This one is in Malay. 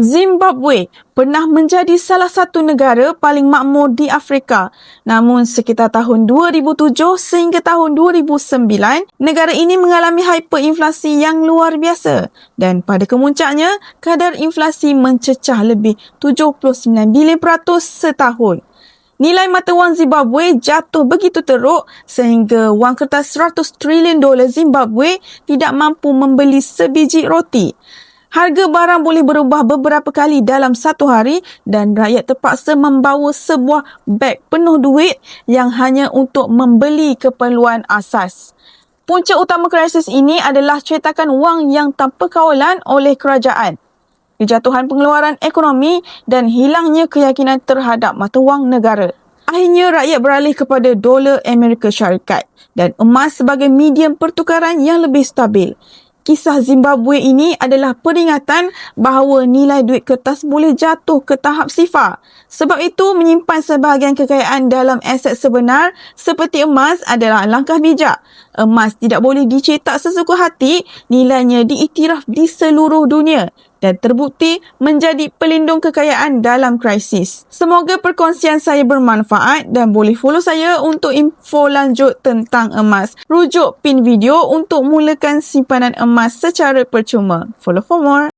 Zimbabwe pernah menjadi salah satu negara paling makmur di Afrika. Namun sekitar tahun 2007 sehingga tahun 2009, negara ini mengalami hyperinflasi yang luar biasa. Dan pada kemuncaknya, kadar inflasi mencecah lebih 79 bilion peratus setahun. Nilai mata wang Zimbabwe jatuh begitu teruk sehingga wang kertas 100 trilion dolar Zimbabwe tidak mampu membeli sebiji roti. Harga barang boleh berubah beberapa kali dalam satu hari dan rakyat terpaksa membawa sebuah beg penuh duit yang hanya untuk membeli keperluan asas. Punca utama krisis ini adalah cetakan wang yang tanpa kawalan oleh kerajaan. Kejatuhan pengeluaran ekonomi dan hilangnya keyakinan terhadap mata wang negara. Akhirnya rakyat beralih kepada dolar Amerika Syarikat dan emas sebagai medium pertukaran yang lebih stabil kisah Zimbabwe ini adalah peringatan bahawa nilai duit kertas boleh jatuh ke tahap sifar. Sebab itu, menyimpan sebahagian kekayaan dalam aset sebenar seperti emas adalah langkah bijak. Emas tidak boleh dicetak sesuka hati, nilainya diiktiraf di seluruh dunia dan terbukti menjadi pelindung kekayaan dalam krisis. Semoga perkongsian saya bermanfaat dan boleh follow saya untuk info lanjut tentang emas. Rujuk pin video untuk mulakan simpanan emas secara percuma. Follow for more.